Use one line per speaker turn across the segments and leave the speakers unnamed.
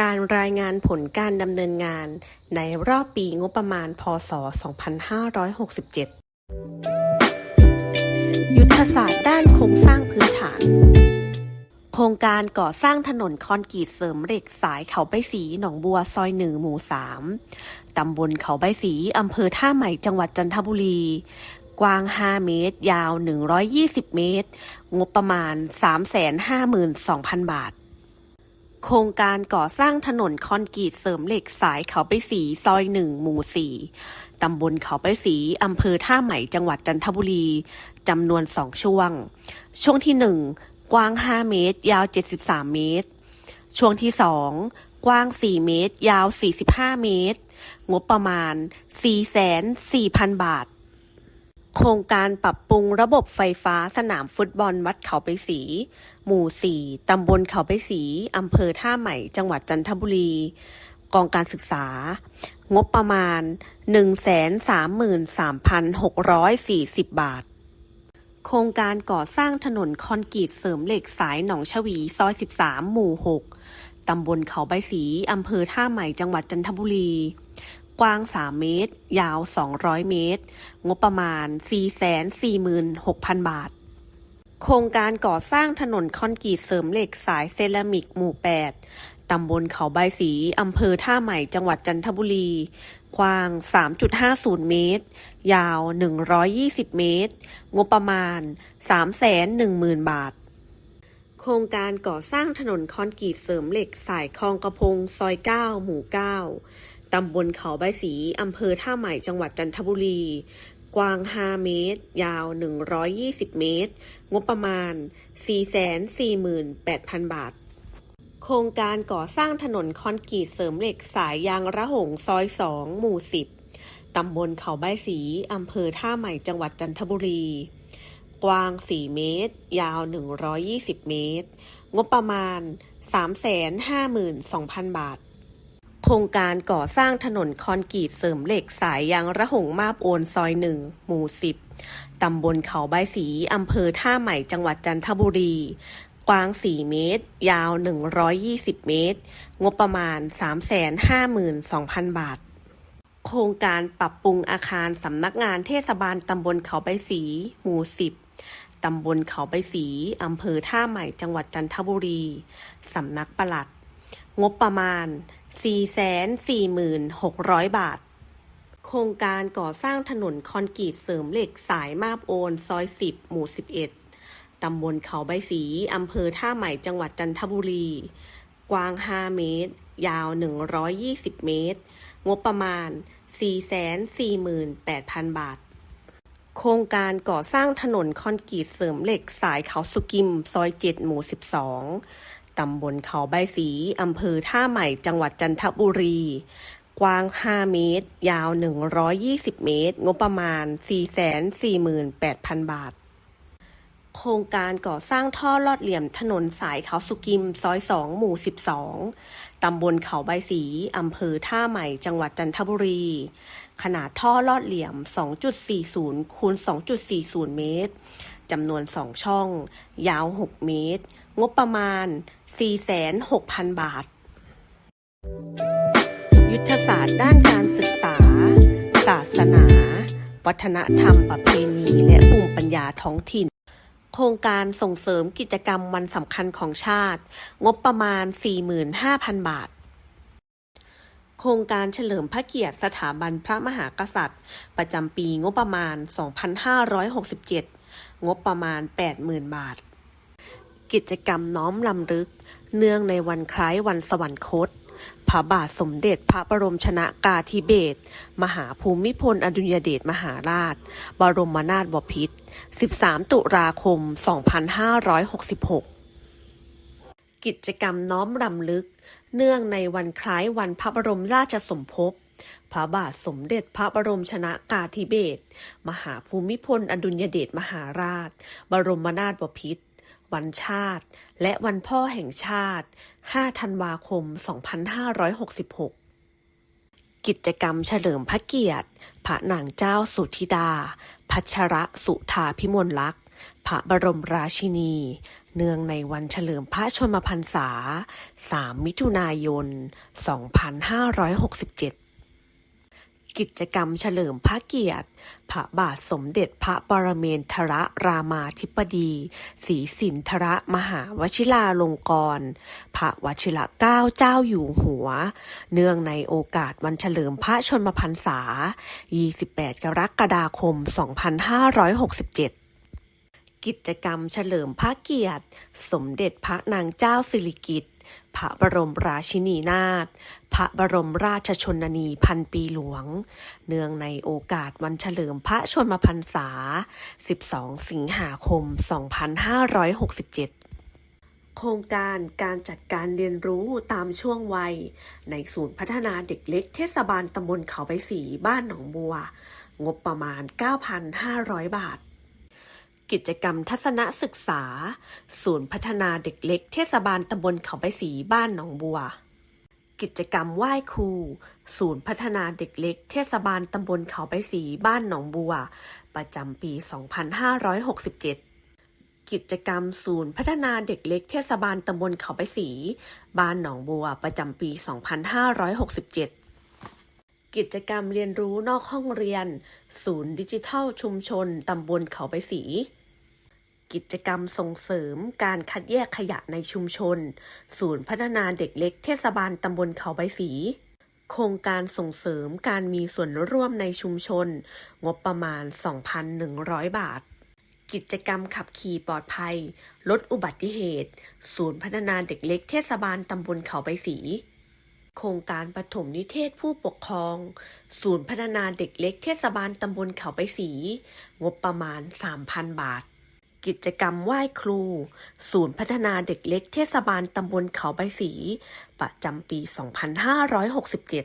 การรายงานผลการดำเนินงานในรอบปีงบประมาณ พศ 2567 ยุทธศาสตร์ด้านโครงสร้างพื้นฐาน โครงการก่อสร้างถนนคอนกรีตเสริมเหล็กสายเขาใบสีหนองบัวซอยหนึ่งหมู่สามตำบลเขาใบสีอำเภอท่าใหม่จังหวัดจันทบุรี กว้าง 5 เมตร ยาว 120 เมตร งบประมาณ 352,000 บาท โครงการก่อสร้างถนนคอนกรีตเสริมเหล็กสายเขาไปสีซอยหนึ่งหมู่สี่ตำบลเขาไปสีอำเภอท่าใหม่จังหวัดจันทบุรีจำนวนสองช่วง ช่วงที่หนึ่งกว้าง 5 เมตร ยาว 73 เมตร ช่วงที่สองกว้าง 4 เมตร ยาว 45 เมตร งบประมาณ 4,400,000 บาท โครงการปรับปรุงระบบไฟฟ้าสนามฟุตบอลวัดเขาไปสี หมู่ 4 ตำบลเขาไปสี อำเภอท่าใหม่ จังหวัดจันทบุรี กองการศึกษา งบประมาณ 133,640 บาท โครงการก่อสร้างถนนคอนกรีตเสริมเหล็กสายหนองชวี ซอย 13 หมู่ 6 ตำบลเขาใบสี อำเภอท่าใหม่ จังหวัดจันทบุรี กว้าง 3 เมตร ยาว 200 เมตร งบประมาณ 446,000 บาท โครงการก่อสร้างถนนคอนกรีตเสริมเหล็กสายเซรามิกหมู่ 8 ตำบลเขาใบสี อำเภอท่าใหม่ จังหวัดจันทบุรี กว้าง 3.50 เมตร ยาว 120 เมตร งบประมาณ 310,000 บาทโครงการก่อสร้างถนนคอนกรีตเสริมเหล็กสายคลองกระพงซอย 9 หมู่ 9 ตำบลเขาใบสี อำเภอท่าใหม่จังหวัดจันทบุรี กว้าง 5 เมตร ยาว 120 เมตร งบประมาณ 448,000 บาท โครงการก่อสร้างถนนคอนกรีตเสริมเหล็กสายยางระหงซอย 2 หมู่ 10 ตำบลเขาใบสี อำเภอท่าใหม่จังหวัดจันทบุรี กว้าง 4 เมตร ยาว 120 เมตร งบประมาณ 352,000 บาท โครงการก่อสร้างถนนคอนกรีตเสริมเหล็กสายยางระหงมาบโอนซอยหนึ่งหมู่สิบตำบลเขาใบสีอำเภอท่าใหม่จังหวัดจันทบุรี กว้าง 4 เมตร ยาว 120 เมตร งบประมาณ 352,000 บาท โครงการปรับปรุงอาคารสำนักงานเทศบาลตำบลเขาใบสีหมู่10ตำบลเขาใบสีอำเภอท่าใหม่จังหวัดจันทบุรี สำนักปลัด งบประมาณ 446,000 บาท โครงการก่อสร้างถนนคอนกรีตเสริมเหล็กสายมาบโอน ซอย 10 หมู่ 11 ตำบลเขาใบสี อำเภอท่าใหม่จังหวัดจันทบุรี กว้าง 5 เมตร ยาว 120 เมตร งบประมาณ 448,000 บาทโครงการก่อสร้างถนนคอนกรีตเสริมเหล็กสายเขาสุกิม ซอย 7 หมู่ 12 ตำบลเขาใบสี อำเภอท่าใหม่ จังหวัดจันทบุรี กว้าง 5 เมตร ยาว 120 เมตร งบประมาณ 448,000 บาท โครงการก่อสร้างท่อลอดเหลี่ยมถนนสายเขาสุกิม ซอย 2 หมู่ 12 ตำบลเขาใบสี อำเภอท่าใหม่ จังหวัดจันทบุรี ขนาดท่อลอดเหลี่ยม 2.40 คูณ 2.40 เมตรจำนวน 2 ช่อง ยาว 6 เมตร งบประมาณ 46,000 บาท ยุทธศาสตร์ด้านการศึกษา ศาสนา วัฒนธรรมประเพณี และภูมิปัญญาท้องถิ่น โครงการส่งเสริมกิจกรรมวันสำคัญของชาติ งบประมาณ 45,000 บาทโครงการเฉลิมพระเกียรติสถาบันพระมหากษัตริย์ ประจำปีงบประมาณ 2567 งบประมาณ 80,000 บาท กิจกรรมน้อมลำลึก เนื่องในวันคล้ายวันสวรรคต พระบาทสมเด็จพระบรมชนากาธิเบศรมหาภูมิพลอดุลยเดชมหาราช บรมนาถบพิตร 13 ตุลาคม 2566กิจกรรมน้อมรำลึก เนื่องในวันคล้ายวันพระบรมราชสมภพ พระบาทสมเด็จพระบรมชนากาธิเบศร มหาภูมิพลอดุลยเดชมหาราช บรมนาถบพิตร วันชาติ และวันพ่อแห่งชาติ 5 ธันวาคม 2566 กิจกรรมเฉลิมพระเกียรติ พระนางเจ้าสุธิดา พัชระสุธาพิมลลักษณ์ พระบรมราชินี เนื่องในวันเฉลิมพระชนมพรรษา 3 มิถุนายน 2567 กิจกรรมเฉลิมพระเกียรติ พระบาทสมเด็จพระปรเมนทรรามาธิบดีศรีสินทรมหาวชิราลงกรณ์พระวชิระเก้าเจ้าอยู่หัว เนื่องในโอกาสวันเฉลิมพระชนมพรรษา 28 กรกฎาคม 2567กิจกรรมเฉลิมพระเกียรติ สมเด็จพระนางเจ้าสิริกิติ์ พระบรมราชินีนาถ พระบรมราชชนนีพันปีหลวง เนื่องในโอกาสวันเฉลิมพระชนมพรรษา 12 สิงหาคม 2567โครงการการจัดการเรียนรู้ตามช่วงวัย ในศูนย์พัฒนาเด็กเล็กเทศบาลตำบลเขาใบสีบ้านหนองบัว งบประมาณ 9,500 บาท กิจกรรมทัศนศึกษา ศูนย์พัฒนาเด็กเล็กเทศบาลตำบลเขาใบสีบ้านหนองบัว กิจกรรมไหว้ครู ศูนย์พัฒนาเด็กเล็กเทศบาลตำบลเขาใบสีบ้านหนองบัว ประจำปี 2567กิจกรรมศูนย์พัฒนาเด็กเล็กเทศบาลตำบลเขาใบสีบ้านหนองบัวประจำปี 2567 กิจกรรมเรียนรู้นอกห้องเรียน ศูนย์ดิจิทัลชุมชนตำบลเขาใบสี กิจกรรมส่งเสริมการคัดแยกขยะในชุมชน ศูนย์พัฒนาเด็กเล็กเทศบาลตำบลเขาใบสี โครงการส่งเสริมการมีส่วนร่วมในชุมชน งบประมาณ 2,100 บาท กิจกรรมขับขี่ปลอดภัย ลดอุบัติเหตุ ศูนย์พัฒนาเด็กเล็กเทศบาลตำบลเขาใบสีโครงการปฐมนิเทศผู้ปกครอง ศูนย์พัฒนาเด็กเล็กเทศบาลตำบลเขาไปสี งบประมาณ 3,000 บาท กิจกรรมไหว้ครู ศูนย์พัฒนาเด็กเล็กเทศบาลตำบลเขาใบสี ประจำปี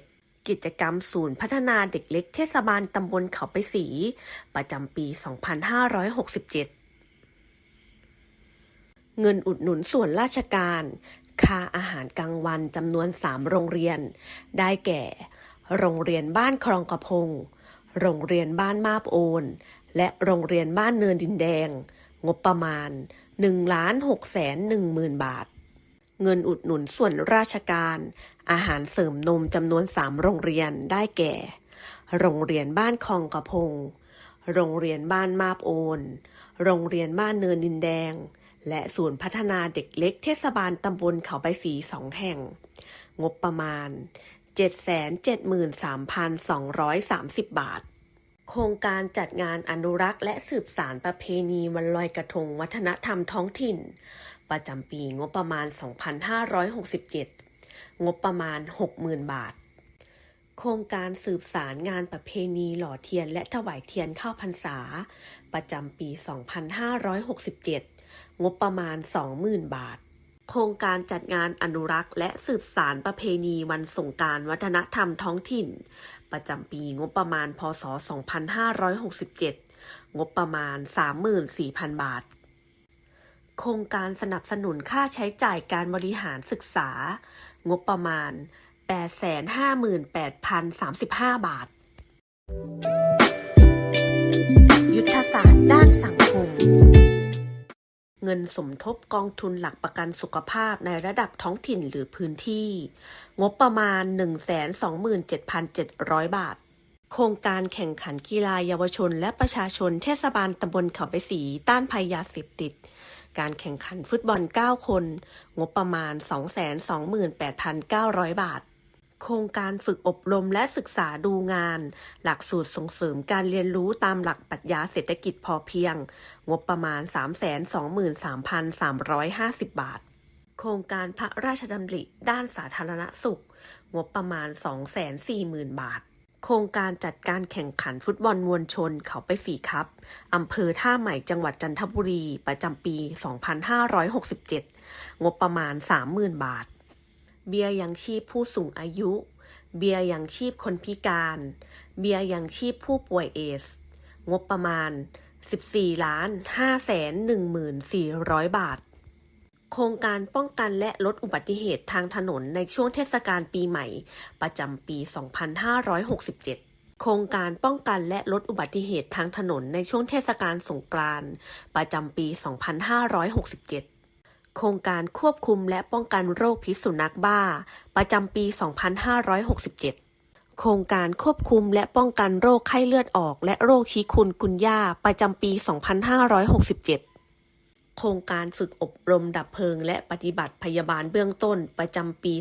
2567 กิจกรรมศูนย์พัฒนาเด็กเล็กเทศบาลตำบลเขาไปสี ประจำปี 2567 เงินอุดหนุนส่วนราชการ ค่าอาหารกลางวันจำนวน 3 โรงเรียน ได้แก่ โรงเรียนบ้านคลองกระพง โรงเรียนบ้านมาบโอนและโรงเรียนบ้านเนินดินแดง งบประมาณ1 6 1 0 0 0 0บาท เงินอุดหนุนส่วนราชการ อาหารเสริมนมจำนวน 3 โรงเรียนได้แก่ โรงเรียนบ้านคลองกระพง โรงเรียนบ้านมาบโอน โรงเรียนบ้านเนินดินแดง และศูนย์พัฒนาเด็กเล็กเทศบาลตำบลเขาใบสีสองแห่ง งบประมาณ 773,230 บาท โครงการจัดงานอนุรักษ์และสืบสารประเพณีวันลอยกระทงวัฒนธรรมท้องถิ่น ประจำปีงบประมาณ 2567 งบประมาณ 60,000 บาท โครงการสืบสารงานประเพณีหล่อเทียนและถวายเทียนเข้าพรรษา ประจำปี 2567 งบประมาณ 20,000 บาท โครงการจัดงานอนุรักษ์ และสืบสารประเพณีวันสงการวัฒนธรรมท้องถิ่น ประจำปีงบประมาณ พศ 2567 งบประมาณ 34,000 บาท โครงการสนับสนุนค่าใช้จ่ายการบริหารศึกษา งบประมาณ 858,035 บาท ยุทธศาสตร์ด้านสังคม เงินสมทบกองทุนหลักประกันสุขภาพในระดับท้องถิ่นหรือพื้นที่ งบประมาณ 127,700 บาท โครงการแข่งขันกีฬาเยาวชนและประชาชนเทศบาลตำบลเขาไปสีต้านภัยยาเสพติด การแข่งขันฟุตบอล 9 คน งบประมาณ 228,900 บาท โครงการฝึกอบรมและศึกษาดูงาน หลักสูตรส่งเสริมการเรียนรู้ตามหลักปรัชญาเศรษฐกิจพอเพียง งบประมาณ 323,350 บาท โครงการพระราชดำริด้านสาธารณสุข งบประมาณ 240,000 บาท โครงการจัดการแข่งขันฟุตบอลมวลชนเขาไปสี่ครับอำเภอท่าใหม่จังหวัดจันทบุรีประจำปี 2567 งบประมาณ 30,000 บาท เบี้ยยังชีพผู้สูงอายุ เบี้ยยังชีพคนพิการ เบี้ยยังชีพผู้ป่วยเอดสงบประมาณ 14ล้าน5แสน14,000 บาท โครงการป้องกันและลดอุบัติเหตุทางถนนในช่วงเทศกาลปีใหม่ ประจำปี 2567โครงการป้องกันและลดอุบัติเหตุทางถนนในช่วงเทศกาลสงกรานต์ประจำปี 2567 โครงการควบคุมและป้องกันโรคพิษสุนัขบ้า ประจำปี 2567 โครงการควบคุมและป้องกันโรคไข้เลือดออก และโรคชิคุนกุนย่าประจำปี 2567 โครงการฝึกอบรมดับเพลิง และปฏิบัติพยาบาลเบื้องต้นประจำปี 2567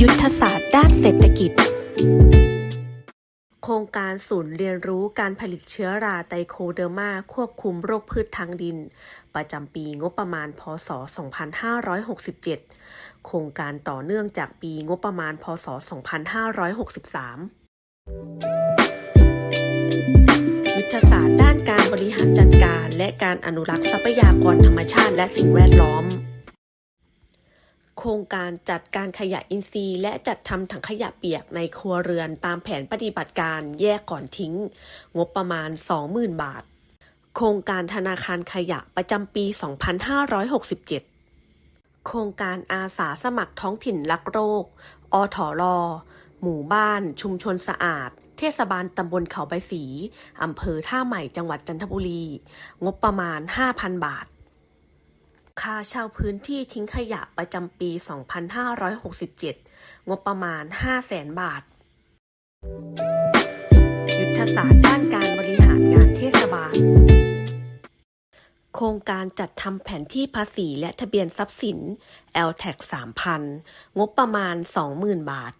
ยุทธศาสตร์ด้านเศรษฐกิจ โครงการศูนย์เรียนรู้การผลิตเชื้อราไตโคเดอร์มาควบคุมโรคพืชทางดิน ประจำปีงบประมาณ พศ 2567 โครงการต่อเนื่องจากปีงบประมาณ พศ 2563 ยุทธศาสตร์ด้านการบริหารจัดการ และการอนุรักษ์ทรัพยากรธรรมชาติและสิ่งแวดล้อม ครงการจัดการขยะอินทรีย์ และจัดทำถังขยะเปียกในครัวเรือนตามแผนปฏิบัติการแยกก่อนทิ้ง งบประมาณ 20,000 บาท โครงการธนาคารขยะประจำปี 2567 โครงการอาสาสมัครท้องถิ่นรักโรค อถรหมู่บ้าน ชุมชนสะอาด เทศบาลตำบลเขาใบสี อำเภอท่าใหม่จังหวัดจันทบุรี งบประมาณ 5,000 บาท ค่าเช่าพื้นที่ทิ้งขยะประจำปี 2567 งบประมาณ 500,000 บาท ยุทธศาสตร์ด้านการบริหารงานเทศบาล โครงการจัดทำแผนที่ภาษีและทะเบียนทรัพย์สิน LTAX 3,000 งบประมาณ 20,000 บาท